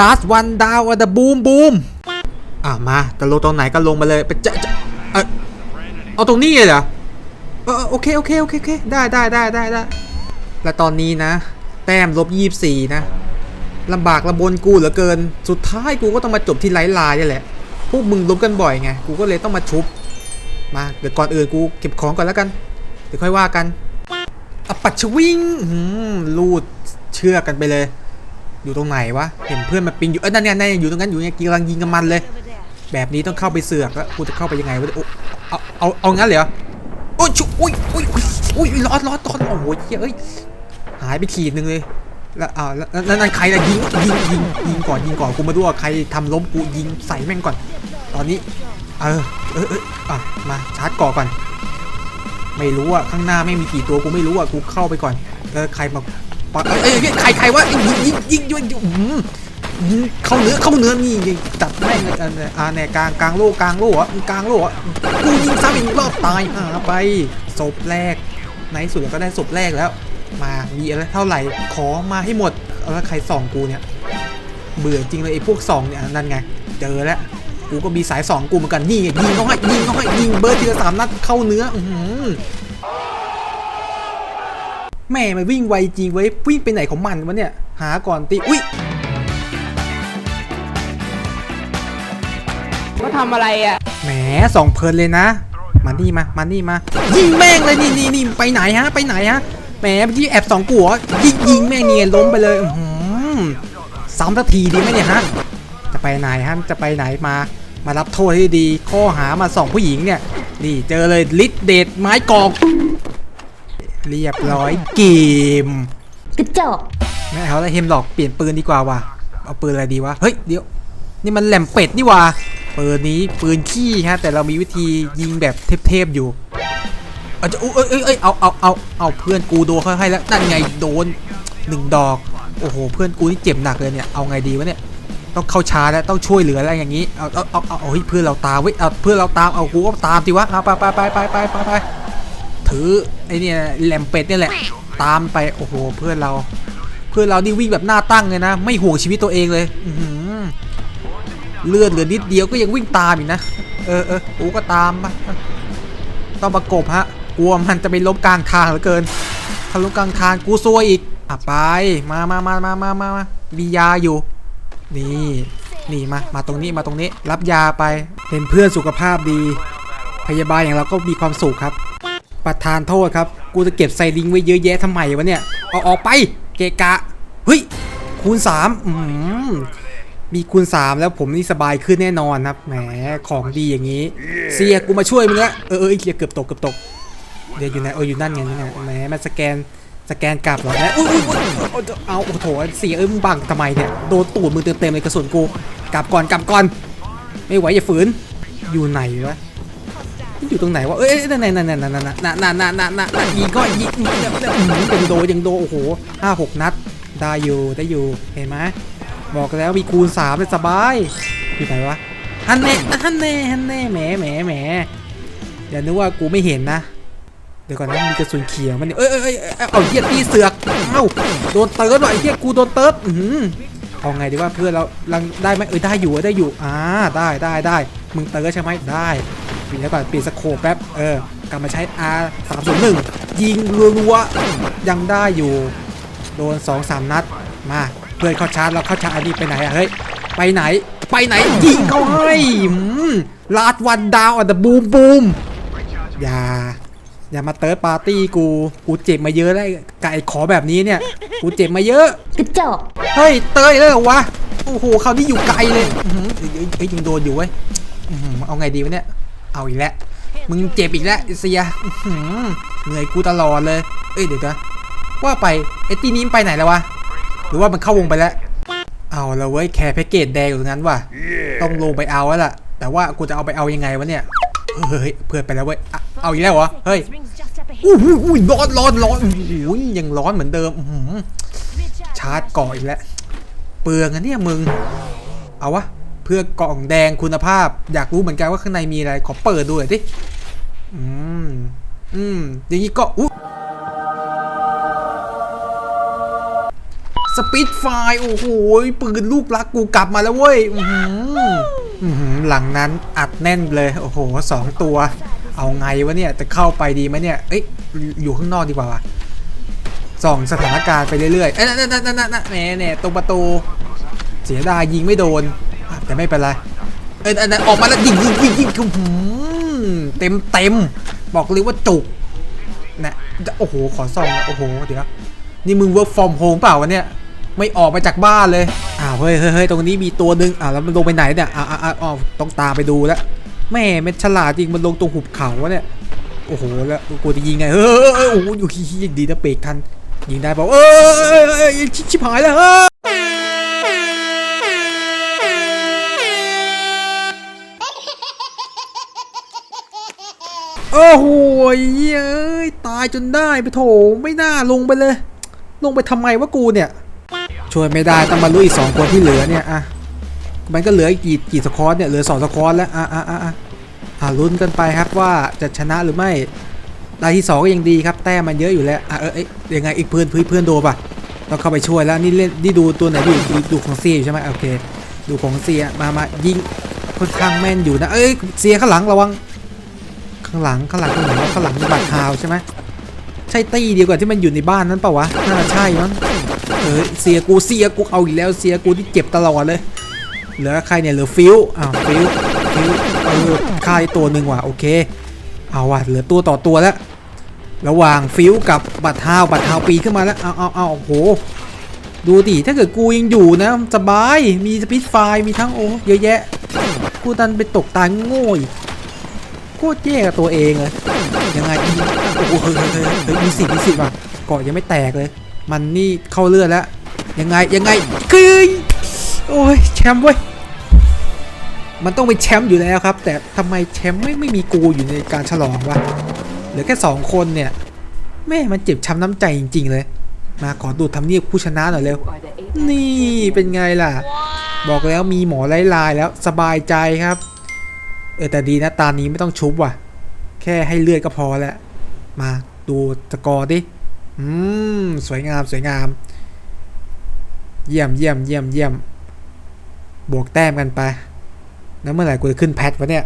last one down at the boom boom อะมาจะลงตรงไหนก็ลงมาเลยไปจะจะเออเอาตรงนี้เลยเหรอเออโอเคโอเคโอเคโอเคได้ได้ได้ได้ได้และตอนนี้นะ แต้มลบยี่สี่นะลำบากลำบนกูเหลือเกิน สุดท้ายกูก็ต้องมาจบที่ไร้ลายนี่แหละ พวกมึงล้มกันบ่อยไง กูก็เลยต้องมาชุบ มาเดี๋ยวก่อนอื่นกูเก็บของก่อนแล้วกัน เดี๋ยวค่อยว่ากันอปัดชวิงลูดเชื่อกกันไปเลย อยู่ตรงไหนวะ เห็นเพื่อนมาปิงอยู่ เอ้ยนั่นเนี่ยนั่นอยู่ตรงนั้นอยู่เนี่ยกำลังยิงกับมันเลย แบบนี้ต้องเข้าไปเสือกแล้วกูจะเข้าไปยังไงวะเนี่ยโอ้เอาเอาเอางั้นเหรอโอ้ยชุอุ้ยอุ้ยอุ้ยอุ้ยร้อนร้อนร้อนโอ้โหเหี้ยเอ้ยหายไปขีดนึงเลยแล้วอ้าแล้วแล้วแล้วนั่นใครล่ะยิงยิงยิงยิงก่อนยิงก่อนกูมาดูว่าใครทำล้มกูยิงใส่แม่งก่อน ตอนนี้ เออเออเอออะมาชาร์จก่อก่อน ไม่รู้อะข้างหน้าไม่มีกี่ตัวกูไม่รู้อะกูเข้าไปก่อนเออใครมา ปะเอ้ยเอ้ยเอ้ยใครใครวะยิงยิงยิงยิงยิงอืมยิงเข้าเนื้อเข้าเนื้อนี่ยิงจัดแม่งเลยอะเนี่ยอ่าเนี่ยกลางกลางโลกลางโลกอะกลางโลกอะกูยิงซ้ำอีกรอบตายหาไปศพแรกในที่สุดก็ได้ศพแรกแล้ว มามีอะไรเท่าไหร่ขอมาให้หมดเอาแล้วใครส่องกูเนี่ย เบื่อจริงเลยไอ้พวกส่องเนี่ยนั่นไง เจอแล้ว กูก็มีสายสองกูเหมือนกันนี่ไงยิงเขาให้ยิงเขาให้ยิงเบิร์ดทีละสามนัดเข้าเนื้ออื้อหือ แม่มันวิ่งไวจริงเว้ยวิ่งไปไหนของมันวะเนี่ย หาก่อนตีอุ้ยเขาทำอะไรอะแหมสองเพลินเลยนะ มานี่มามานี่มายิงแม่งเลยนี่นี่นี่ไปไหนฮะ ไปไหนฮะแหมเมื่อกี้แอบสองกัวยิงยิงแม่งเนี่ยล้มไปเลยอื้อหือซ้ำสักทีดีไหมเนี่ยฮะจะไปไหนฮะจะไปไหนมา มารับโทษให้ดี ข้อหามาส่องผู้หญิงเนี่ยนี่เจอเลยลิดเดทไม้กอก เรียบร้อยเกมกระจอกไม่เอาแล้วเฮมหลอกเปลี่ยนปืนดีกว่าว่ะเอาปืนอะไรดีวะเฮ้ยเดี๋ยวนี่มันแหลมเป็ดนี่ว่ะปืนนี้ปืนขี้ฮะแต่เรามีวิธียิงแบบเทพๆอยู่เอาจะอุ๊ยเอ้ยเอ้ยเอ้ยเอาเอาเอาเอาเพื่อนกูโดนเขาให้แล้วนั่นไงโดนหนึ่งดอกโอ้โหเพื่อนกูนี่เจ็บหนักเลยเนี่ยเอาไงดีวะเนี่ยต้องเข้าชาร์จแล้วต้องช่วยเหลืออะไรอย่างนี้เอาเอาเอาเอาเอาเฮ้ยเพื่อนเราตามเว้ยเอาเพื่อนเราตามเอากูก็ตามสิวะเอาไปไปไปไปไปไปไป ถือไอเนี่ยแหลมเป็ดนี่แหละ ตามไปโอ้โหเพื่อนเรา เพื่อนเรานี่วิ่งแบบหน้าตั้งเลยนะ ไม่ห่วงชีวิตตัวเองเลยออืเลือดเหลือนิดเดียวก็ยังวิ่งตามอีกนะเออเออกูก็ตามมาต้องประกบฮะกลัวมันจะไปล้มกลางทางเหลือเกินถ้าล้มกลางทางกูซวยอีกอะไปมามามามามามามามียาอยู่ นี่นี่มา มาตรงนี้มาตรงนี้ รับยาไปเป็นเพื่อนสุขภาพดี พยาบาลอย่างเราก็มีความสุขครับ ประทานโทษครับ กูจะเก็บไซลิงไว้เยอะแยะทำไมวะเนี่ย เอาออกไป เกะกะ เฮ้ย คูณ3อืมมีคูณ 3 แล้วผมนี่สบายขึ้นแน่นอนครับ แหม ของดีอย่างนี้ เสียกูมาช่วยมึงละเออเออไอ้เหี้ยเกือบตกเกือบตก เดี๋ยวอยู่ไหนเอออยู่นั่นไงนั่นไงแหมมันสแกนสแกนกลับเหรอแหมอุ้ยอุ้ยอุ้ยเอาเอาโอ้โหเสียเอ้ยมึงบังทำไมเนี่ย โดนตูดมึงเต็มๆเลยกระสุนกู กลับก่อนกลับก่อน ไม่ไหวอย่าฝืน อยู่ไหนวะ อยู่ตรงไหนวะเอ้ยนั่นนั่นนั่นนั่นนั่นนั่นนั่นนั่นนั่นนั่นยิงก็ยิงยังโดยังโด โอ้โหห้าหกนัด ได้อยู่ ได้อยู่ เห็นไหมบอกแล้วมีคูณสามเลยสบาย อยู่ไหนวะ ฮันแน่ ฮันแน่ ฮันแน่แหมแหมแหมอย่านึกว่ากูไม่เห็นนะ เดี๋ยวก่อนนะมีกระสุนเขียวมันเอ้ยเอ้ยเอ้าเฮียตีเสือก เอ้า โดนเติร์ดว่ะไอ้เฮียกูโดนเติร์ดอื้อหือเอาไงดีว่าเพื่อนเราลังได้ไหมเออได้อยู่ได้อยู่ อ่า ได้ได้ได้ มึงเติร์ดใช่ไหมได้ ปิดแล้วก่อนเปลี่ยนสโคปแป๊บเออกลับมาใช้ R 3 0 1ยิงรัวๆยังได้อยู่ โดน 2 3 นัดมาเพื่อนเข้าชาร์จแล้วเข้าชาร์จอันนี้ไปไหนอะเฮ้ยไปไหน ไปไหนยิงเขาให้ลาดวันดาวอันเดบูมบูมอย่าอย่ามาเติร์ดปาร์ตี้กูกูเจ็บมาเยอะแล้วไก่ขอแบบนี้เนี่ยกูเจ็บมาเยอะกระจกเฮ้ยเตยเลยเหรอวะโอ้โหคราวนี้อยู่ไกลเลยเอ้ยยังโดนอยู่เว้ยเอาไงดีวะเนี่ย เอาอีกแล้ว มึงเจ็บอีกแล้วไอ้เสียอื้อหือเหนื่อยกูตลอดเลย เอ้ยเดี๋ยวนะว่าไปไอ้ตีนี้มันไปไหนแล้ววะ หรือว่ามันเข้าวงไปแล้ว เอาแล้วเว้ยแคร์แพ็กเกจแดงอยู่ตรงนั้นว่ะ ต้องลงไปเอาแล้วล่ะ แต่ว่ากูจะเอาไปเอายังไงวะเนี่ย เฮ้ยเพื่อนไปแล้วเว้ยอะเอาอีกแล้วเหรอ เฮ้ยอู้หูอุ้ยร้อนร้อนร้อนอุ้ยยังร้อนเหมือนเดิมอื้อหือชาร์จเกาะอีกแล้ว เปลืองอะเนี่ยมึง เอาวะ เพื่อกล่องแดงคุณภาพ อยากรู้เหมือนกันว่าข้างในมีอะไร ขอเปิดดูหน่อยดิ อืม อืม อย่างนี้ก็อุ๊สปิดไฟโอ้โหปืนลูกรักกูกลับมาแล้วเว้ย อื้อหืออื้อหือหลังนั้นอัดแน่นเลย โอ้โหสองตัว เอาไงวะเนี่ย จะเข้าไปดีไหมเนี่ย เอ้ย อยู่ข้างนอกดีกว่าวะส่องสถานการณ์ไปเรื่อยๆเอ้ยนั่นนั่นนั่นนั่นแหน่แหน่ตรงประตู เสียดายยิงไม่โดน แต่ไม่เป็นไร เอ้ยอันนั้นออกมาแล้วยิงยิงยิงยิงคือหืมเต็มเต็มบอกเลยว่าจุกนะโอ้โห ขอส่องน่อยโอ้โห เดี๋ยว นี่มึง work from home เปล่าวะเนี่ย ไม่ออกมาจากบ้านเลย อ้าวเฮ้ยเฮ้ยเฮ้ยตรงนี้มีตัวหนึ่งอ้าวแล้วมันลงไปไหนเนี่ย อ้าวอ้าวอ้าวต้องตามไปดูแล้วแม่มันฉลาดจริง มันลงตรงหุบเขาวะเนี่ย โอ้โห แล้วกูจะยิงไง เฮ้ยโอ้โหอยู่ยิงดีนะเบรกทัน ยิงได้เปลอ้ยเอ้ยเอ้ยเอ้ยชิชิบหายแล้ว โหเอ้ยตายจนได้ไปโถไม่น่าลงไปเลย ลงไปทำไมวะกูเนี่ย ช่วยไม่ได้ต้องมาลุยสองคนที่เหลือเนี่ยอะมันก็เหลืออีกกี่กี่สควอตเนี่ยเหลือสองสควอตแล้วอะอะอะอะอะลุ้นกันไปครับว่าจะชนะหรือไม่ได้ที่สองก็ยังดีครับแต้มมันเยอะอยู่แล้วอะเออเอ้ยยังไงอีกเพื่อนเพื่อนโดนป่ะต้องเข้าไปช่วยแล้วนี่เล่นนี่ดูตัวไหนอยู่ดูดูของเซียอยู่ใช่ไหมโอเค ดูของเซียมามายิงค่อนข้างแม่นอยู่นะเอ้ยเซียข้างหลังระวัง ข้างหลังข้างหลังข้างหลังข้างหลังมีบัตรคาวใช่ไหมใช่ตี้เดียวกับที่มันอยู่ในบ้านนั้นเปล่าวะน่าจะใช่มั้งเออเสียกูเสียกูเอาอีกแล้วเสียกูที่เจ็บตลอดเลยเหลือใครเนี่ยเหลือฟิวอ้าวฟิวฟิวเออค่ายตัวหนึ่งว่ะโอเค เอาว่ะเหลือตัวต่อตัวแล้วระหว่างฟิวกับบัตรฮาวบัตรฮาวปีขึ้นมาแล้วเอาเอาเอาโอ้โหดูดิถ้าเกิดกูยังอยู่นะสบายมีสปิดไฟมีทั้งโอ้เยอะแยะ กูดันไปตกตายโง่อีก คตรแย่กับตัวเองเลยยังไงโอ้โหเฮ้ยเฮ้ยเฮ้ยมีสิทธิ์มีสิทธิ์ว่ะเกาะยังไม่แตกเลย มันนี่เข้าเลือดแล้วยังไงยังไงคือโอ้ยแชมป์เว้ยมันต้องเป็นแชมป์อยู่แล้วครับ แต่ทำไมแชมป์ไม่ไม่มีกูอยู่ในการฉลองวะเหลือแค่สองคนเนี่ยแม่มันเจ็บช้ำน้ำใจจริง ๆ เลย มาขอดูทำเนียบผู้ชนะหน่อยเร็ว นี่เป็นไงล่ะ บอกแล้วมีหมอไล่ลายแล้วสบายใจครับ เออแต่ดีนะตานี้ไม่ต้องชุบว่ะ แค่ให้เลือดก็พอแล้วมาดูสกอร์ดิ อืม สวยงามสวยงาม เยี่ยมเยี่ยมเยี่ยมเยี่ยม บวกแต้มกันไป แล้วเมื่อไหร่กูจะขึ้นแพทวะเนี่ย